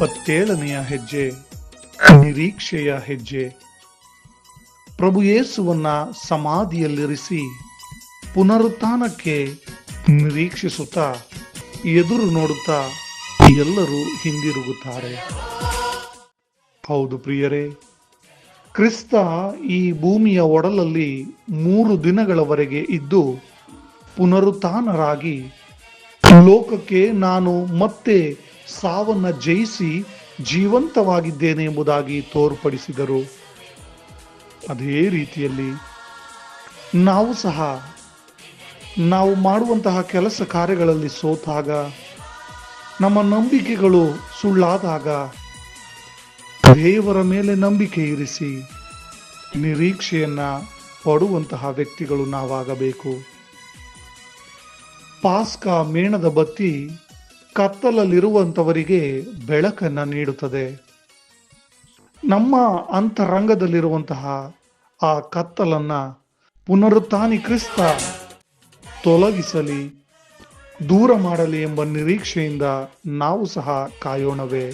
ಇಪ್ಪತ್ತೇಳನೆಯ ಹೆಜ್ಜೆ, ನಿರೀಕ್ಷೆಯ ಹೆಜ್ಜೆ. ಪ್ರಭು ಯೇಸುವನ್ನ ಸಮಾಧಿಯಲ್ಲಿರಿಸಿ ಪುನರುತ್ಥಾನಕ್ಕೆ ನಿರೀಕ್ಷಿಸುತ್ತಾ ಎದುರು ನೋಡುತ್ತಾ ಎಲ್ಲರೂ ಹಿಂದಿರುಗುತ್ತಾರೆ. ಹೌದು ಪ್ರಿಯರೇ, ಕ್ರಿಸ್ತ ಈ ಭೂಮಿಯ ಒಡಲಲ್ಲಿ ಮೂರು ದಿನಗಳವರೆಗೆ ಇದ್ದು ಪುನರುತ್ಥಾನರಾಗಿ ಲೋಕಕ್ಕೆ ನಾನು ಮತ್ತೆ ಸಾವನ್ನ ಜಯಿಸಿ ಜೀವಂತವಾಗಿದ್ದೇನೆ ಎಂಬುದಾಗಿ ತೋರ್ಪಡಿಸಿದರು. ಅದೇ ರೀತಿಯಲ್ಲಿ ನಾವು ಸಹ ನಾವು ಮಾಡುವಂತಹ ಕೆಲಸ ಕಾರ್ಯಗಳಲ್ಲಿ ಸೋತಾಗ, ನಮ್ಮ ನಂಬಿಕೆಗಳು ಸುಳ್ಳಾದಾಗ ದೇವರ ಮೇಲೆ ನಂಬಿಕೆ ಇರಿಸಿ ನಿರೀಕ್ಷೆಯನ್ನ ಪಡುವಂತಹ ವ್ಯಕ್ತಿಗಳು ನಾವಾಗಬೇಕು. ಪಾಸ್ಕ ಮೇಣದ ಬತ್ತಿ ಕತ್ತಲಲ್ಲಿರುವಂತವರಿಗೆ ಬೆಳಕನ್ನ ನೀಡುತ್ತದೆ. ನಮ್ಮ ಅಂತರಂಗದಲ್ಲಿರುವಂತಹ ಆ ಕತ್ತಲನ್ನ ಪುನರುತ್ಥಾನಿ ಕ್ರಿಸ್ತ ತೊಲಗಿಸಲಿ, ದೂರ ಮಾಡಲಿ ಎಂಬ ನಿರೀಕ್ಷೆಯಿಂದ ನಾವು ಸಹ ಕಾಯೋಣವೇ.